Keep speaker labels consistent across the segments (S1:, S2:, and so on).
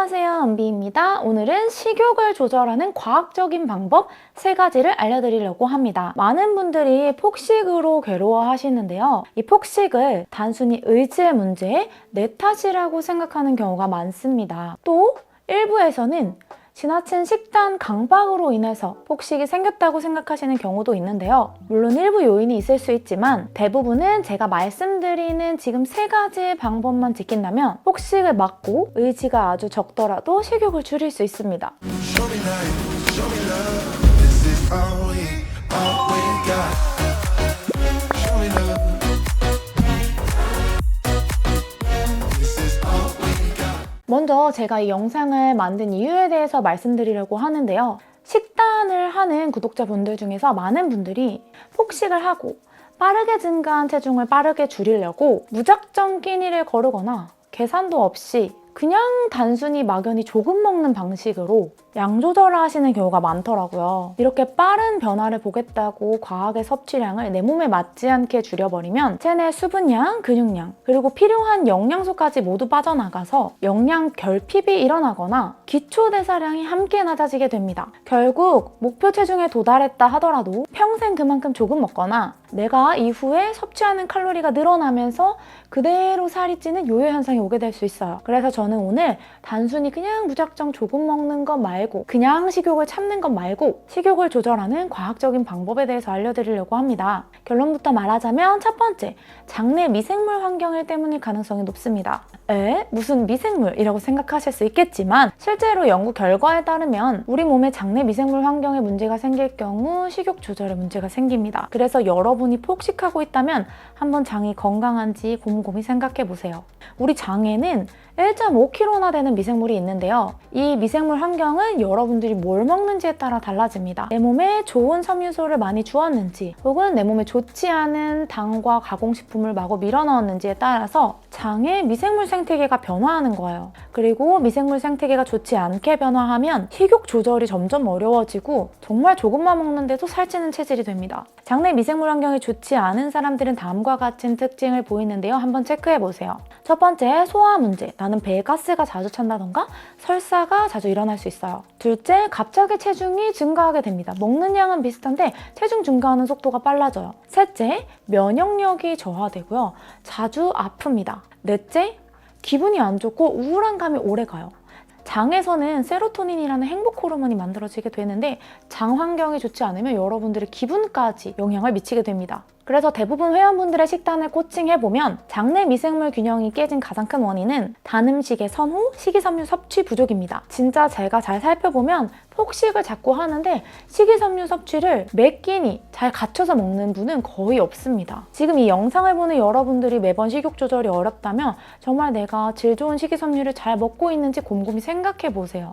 S1: 안녕하세요. 은비입니다. 오늘은 식욕을 조절하는 과학적인 방법 세 가지를 알려드리려고 합니다. 많은 분들이 폭식으로 괴로워 하시는데요. 이 폭식을 단순히 의지의 문제, 내 탓이라고 생각하는 경우가 많습니다. 또 일부에서는 지나친 식단 강박으로 인해서 폭식이 생겼다고 생각하시는 경우도 있는데요. 물론 일부 요인이 있을 수 있지만 대부분은 제가 말씀드리는 지금 세 가지의 방법만 지킨다면 폭식을 막고 의지가 아주 적더라도 식욕을 줄일 수 있습니다. 제가 이 영상을 만든 이유에 대해서 말씀드리려고 하는데요. 식단을 하는 구독자분들 중에서 많은 분들이 폭식을 하고 빠르게 증가한 체중을 빠르게 줄이려고 무작정 끼니를 거르거나 계산도 없이 그냥 단순히 막연히 조금 먹는 방식으로 양 조절을 하시는 경우가 많더라고요. 이렇게 빠른 변화를 보겠다고 과하게 섭취량을 내 몸에 맞지 않게 줄여버리면 체내 수분량, 근육량, 그리고 필요한 영양소까지 모두 빠져나가서 영양 결핍이 일어나거나 기초 대사량이 함께 낮아지게 됩니다. 결국 목표 체중에 도달했다 하더라도 평생 그만큼 조금 먹거나 내가 이후에 섭취하는 칼로리가 늘어나면서 그대로 살이 찌는 요요 현상이 오게 될 수 있어요. 그래서 저는 오늘 단순히 그냥 무작정 조금 먹는 것 말고 그냥 식욕을 참는 것 말고 식욕을 조절하는 과학적인 방법에 대해서 알려드리려고 합니다. 결론부터 말하자면 첫 번째, 장내 미생물 환경일 때문일 가능성이 높습니다. 에? 무슨 미생물이라고 생각하실 수 있겠지만 실제로 연구 결과에 따르면 우리 몸의 장내 미생물 환경에 문제가 생길 경우 식욕 조절에 문제가 생깁니다. 그래서 여러분이 폭식하고 있다면 한번 장이 건강한지 곰곰이 생각해 보세요. 우리 장에는 1.5kg나 되는 미생물이 있는데요. 이 미생물 환경은 여러분들이 뭘 먹는지에 따라 달라집니다. 내 몸에 좋은 섬유소를 많이 주었는지 혹은 내 몸에 좋지 않은 당과 가공식품을 마구 밀어 넣었는지에 따라서 장의 미생물 생태계가 변화하는 거예요. 그리고 미생물 생태계가 좋지 않게 변화하면 식욕 조절이 점점 어려워지고 정말 조금만 먹는데도 살찌는 체질이 됩니다. 장내 미생물 환경이 좋지 않은 사람들은 다음과 같은 특징을 보이는데요. 한번 체크해 보세요. 첫 번째, 소화 문제. 나는 배에 가스가 자주 찬다던가 설사가 자주 일어날 수 있어요. 둘째, 갑자기 체중이 증가하게 됩니다. 먹는 양은 비슷한데 체중 증가하는 속도가 빨라져요. 셋째, 면역력이 저하되고요. 자주 아픕니다. 넷째, 기분이 안 좋고 우울한 감이 오래 가요. 장에서는 세로토닌이라는 행복 호르몬이 만들어지게 되는데 장 환경이 좋지 않으면 여러분들의 기분까지 영향을 미치게 됩니다. 그래서 대부분 회원분들의 식단을 코칭해보면 장내 미생물 균형이 깨진 가장 큰 원인은 단 음식의 선호, 식이섬유 섭취 부족입니다. 진짜 제가 잘 살펴보면 폭식을 자꾸 하는데 식이섬유 섭취를 매 끼니 잘 갖춰서 먹는 분은 거의 없습니다. 지금 이 영상을 보는 여러분들이 매번 식욕 조절이 어렵다면 정말 내가 질 좋은 식이섬유를 잘 먹고 있는지 곰곰이 생각해 보세요.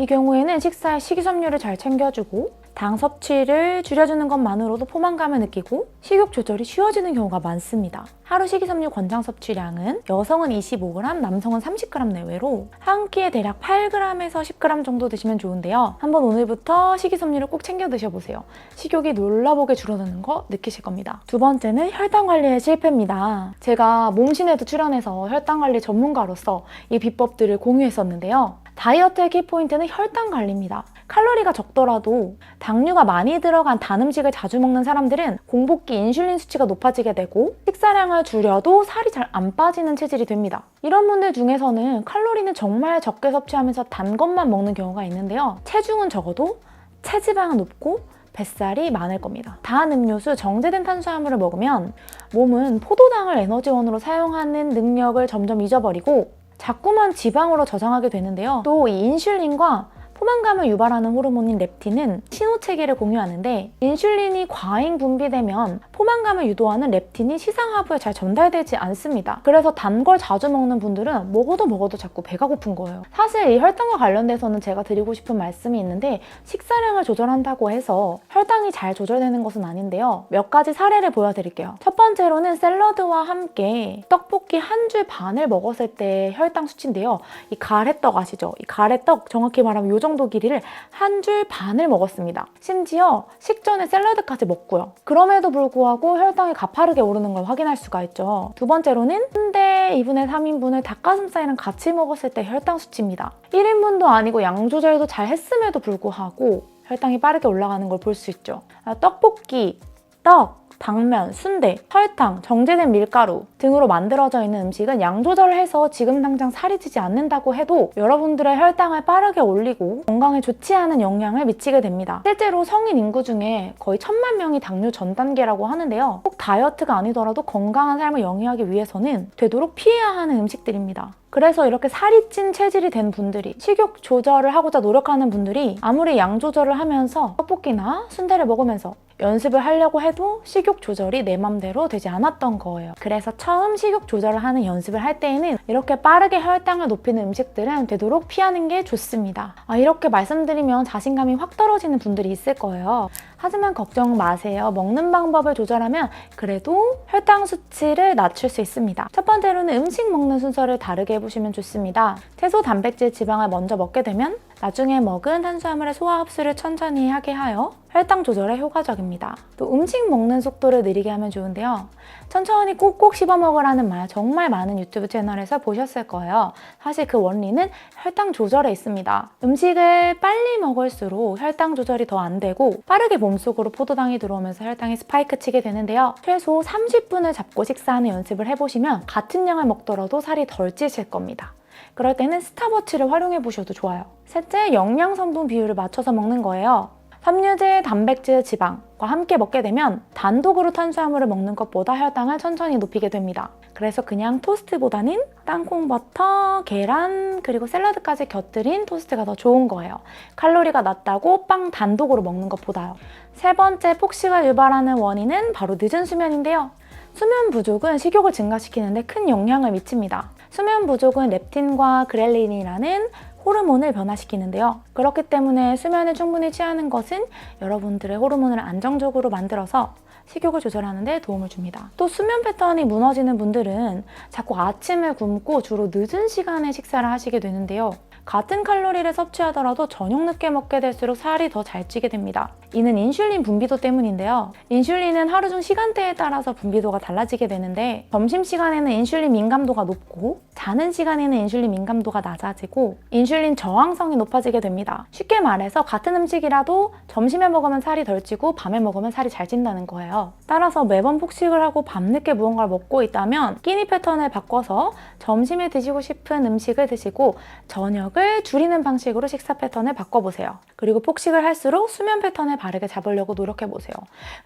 S1: 이 경우에는 식사에 식이섬유를 잘 챙겨주고 당 섭취를 줄여주는 것만으로도 포만감을 느끼고 식욕 조절이 쉬워지는 경우가 많습니다. 하루 식이섬유 권장 섭취량은 여성은 25g, 남성은 30g 내외로 한 끼에 대략 8g에서 10g 정도 드시면 좋은데요. 한번 오늘부터 식이섬유를 꼭 챙겨 드셔보세요. 식욕이 놀라보게 줄어드는 거 느끼실 겁니다. 두 번째는 혈당 관리의 실패입니다. 제가 몸신에도 출연해서 혈당 관리 전문가로서 이 비법들을 공유했었는데요. 다이어트의 키포인트는 혈당 관리입니다. 칼로리가 적더라도 당류가 많이 들어간 단 음식을 자주 먹는 사람들은 공복기 인슐린 수치가 높아지게 되고 식사량을 줄여도 살이 잘 안 빠지는 체질이 됩니다. 이런 분들 중에서는 칼로리는 정말 적게 섭취하면서 단 것만 먹는 경우가 있는데요. 체중은 적어도 체지방은 높고 뱃살이 많을 겁니다. 단 음료수, 정제된 탄수화물을 먹으면 몸은 포도당을 에너지원으로 사용하는 능력을 점점 잊어버리고 자꾸만 지방으로 저장하게 되는데요. 또 이 인슐린과 포만감을 유발하는 호르몬인 렙틴은 신호 체계를 공유하는데 인슐린이 과잉 분비되면 포만감을 유도하는 렙틴이 시상하부에 잘 전달되지 않습니다. 그래서 단 걸 자주 먹는 분들은 먹어도 먹어도 자꾸 배가 고픈 거예요. 사실 이 혈당과 관련돼서는 제가 드리고 싶은 말씀이 있는데 식사량을 조절한다고 해서 혈당이 잘 조절되는 것은 아닌데요. 몇 가지 사례를 보여드릴게요. 첫 번째로는 샐러드와 함께 떡볶이 한 줄 반을 먹었을 때 혈당 수치인데요. 이 가래떡 아시죠? 이 가래떡 정확히 말하면 이정 도 길이를 한 줄 반을 먹었습니다. 심지어 식전에 샐러드까지 먹고요. 그럼에도 불구하고 혈당이 가파르게 오르는 걸 확인할 수가 있죠. 두 번째로는 순대 2분의 3인분을 닭가슴살이랑 같이 먹었을 때 혈당 수치입니다. 1인분도 아니고 양 조절도 잘 했음에도 불구하고 혈당이 빠르게 올라가는 걸 볼 수 있죠. 아, 떡볶이, 떡, 당면, 순대, 설탕, 정제된 밀가루 등으로 만들어져 있는 음식은 양 조절을 해서 지금 당장 살이 찌지 않는다고 해도 여러분들의 혈당을 빠르게 올리고 건강에 좋지 않은 영향을 미치게 됩니다. 실제로 성인 인구 중에 거의 천만 명이 당뇨 전 단계라고 하는데요. 꼭 다이어트가 아니더라도 건강한 삶을 영위하기 위해서는 되도록 피해야 하는 음식들입니다. 그래서 이렇게 살이 찐 체질이 된 분들이 식욕 조절을 하고자 노력하는 분들이 아무리 양 조절을 하면서 떡볶이나 순대를 먹으면서 연습을 하려고 해도 식욕 조절이 내 맘대로 되지 않았던 거예요. 그래서 처음 식욕 조절을 하는 연습을 할 때에는 이렇게 빠르게 혈당을 높이는 음식들은 되도록 피하는 게 좋습니다. 아, 이렇게 말씀드리면 자신감이 확 떨어지는 분들이 있을 거예요. 하지만 걱정 마세요. 먹는 방법을 조절하면 그래도 혈당 수치를 낮출 수 있습니다. 첫 번째로는 음식 먹는 순서를 다르게 해보시면 좋습니다. 채소, 단백질, 지방을 먼저 먹게 되면 나중에 먹은 탄수화물의 소화 흡수를 천천히 하게 하여 혈당 조절에 효과적입니다. 또 음식 먹는 속도를 느리게 하면 좋은데요. 천천히 꼭꼭 씹어 먹으라는 말 정말 많은 유튜브 채널에서 보셨을 거예요. 사실 그 원리는 혈당 조절에 있습니다. 음식을 빨리 먹을수록 혈당 조절이 더 안 되고 빠르게 몸속으로 포도당이 들어오면서 혈당이 스파이크 치게 되는데요. 최소 30분을 잡고 식사하는 연습을 해보시면 같은 양을 먹더라도 살이 덜 찌실 겁니다. 그럴 때는 스타워치를 활용해 보셔도 좋아요. 셋째, 영양 성분 비율을 맞춰서 먹는 거예요. 섬유질, 단백질, 지방과 함께 먹게 되면 단독으로 탄수화물을 먹는 것보다 혈당을 천천히 높이게 됩니다. 그래서 그냥 토스트보다는 땅콩 버터, 계란, 그리고 샐러드까지 곁들인 토스트가 더 좋은 거예요. 칼로리가 낮다고 빵 단독으로 먹는 것보다요. 세 번째 폭식을 유발하는 원인은 바로 늦은 수면인데요. 수면 부족은 식욕을 증가시키는데 큰 영향을 미칩니다. 수면 부족은 렙틴과 그렐린이라는 호르몬을 변화시키는데요. 그렇기 때문에 수면을 충분히 취하는 것은 여러분들의 호르몬을 안정적으로 만들어서 식욕을 조절하는 데 도움을 줍니다. 또 수면 패턴이 무너지는 분들은 자꾸 아침을 굶고 주로 늦은 시간에 식사를 하시게 되는데요. 같은 칼로리를 섭취하더라도 저녁 늦게 먹게 될수록 살이 더 잘 찌게 됩니다. 이는 인슐린 분비도 때문인데요. 인슐린은 하루 중 시간대에 따라서 분비도가 달라지게 되는데 점심시간에는 인슐린 민감도가 높고 자는 시간에는 인슐린 민감도가 낮아지고 인슐린 저항성이 높아지게 됩니다. 쉽게 말해서 같은 음식이라도 점심에 먹으면 살이 덜 찌고 밤에 먹으면 살이 잘 찐다는 거예요. 따라서 매번 폭식을 하고 밤늦게 무언가를 먹고 있다면 끼니 패턴을 바꿔서 점심에 드시고 싶은 음식을 드시고 저녁을 줄이는 방식으로 식사 패턴을 바꿔보세요. 그리고 폭식을 할수록 수면 패턴을 바르게 잡으려고 노력해보세요.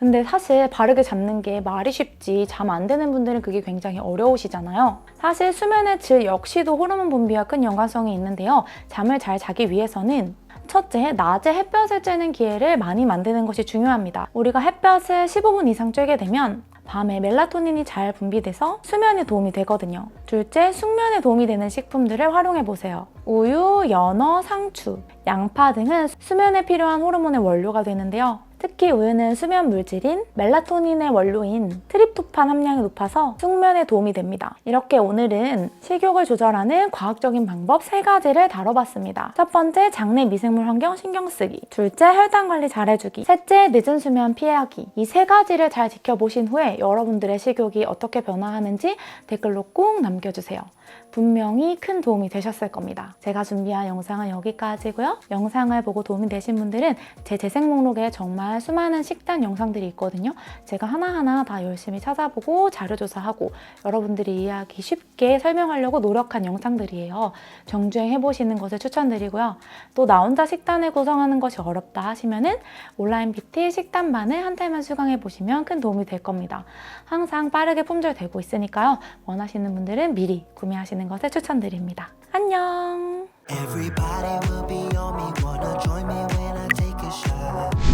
S1: 근데 사실 바르게 잡는 게 말이 쉽지 잠 안 되는 분들은 그게 굉장히 어려우시잖아요. 사실 수면의 질 역시도 호르몬 분비와 큰 연관성이 있는데요. 잠을 잘 자기 위해서는 첫째, 낮에 햇볕을 쬐는 기회를 많이 만드는 것이 중요합니다. 우리가 햇볕을 15분 이상 쬐게 되면 밤에 멜라토닌이 잘 분비돼서 수면에 도움이 되거든요. 둘째, 숙면에 도움이 되는 식품들을 활용해 보세요. 우유, 연어, 상추, 양파 등은 수면에 필요한 호르몬의 원료가 되는데요. 특히 우유는 수면 물질인 멜라토닌의 원료인 트립토판 함량이 높아서 숙면에 도움이 됩니다. 이렇게 오늘은 식욕을 조절하는 과학적인 방법 세가지를 다뤄봤습니다. 첫 번째, 장내 미생물 환경 신경 쓰기. 둘째, 혈당 관리 잘해주기. 셋째, 늦은 수면 피하기. 이 세 가지를 잘 지켜보신 후에 여러분들의 식욕이 어떻게 변화하는지 댓글로 꼭 남겨주세요. 분명히 큰 도움이 되셨을 겁니다. 제가 준비한 영상은 여기까지고요. 영상을 보고 도움이 되신 분들은 제 재생 목록에 정말 수많은 식단 영상들이 있거든요. 제가 하나하나 다 열심히 찾아보고 자료조사하고 여러분들이 이해하기 쉽게 설명하려고 노력한 영상들이에요. 정주행 해보시는 것을 추천드리고요. 또 나 혼자 식단을 구성하는 것이 어렵다 하시면은 온라인 PT 식단반을 한 달만 수강해 보시면 큰 도움이 될 겁니다. 항상 빠르게 품절되고 있으니까요. 원하시는 분들은 미리 구매하시는 것을 추천드립니다. 안녕!
S2: Everybody will be on me, wanna join me when I take a shot.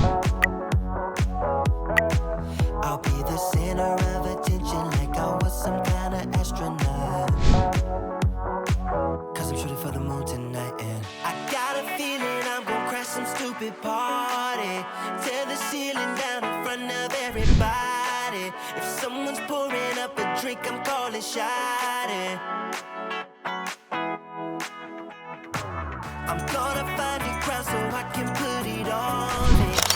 S2: Center of attention like I was some kind of astronaut. Cause I'm shooting for the moon tonight, and I got a feeling I'm gonna crash some stupid party. Tear the ceiling down in front of everybody. If someone's pouring up a drink, I'm calling shot. I'm gonna find you crown so I can put it on.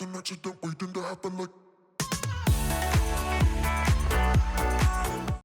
S3: Everything that you done, waiting to happen like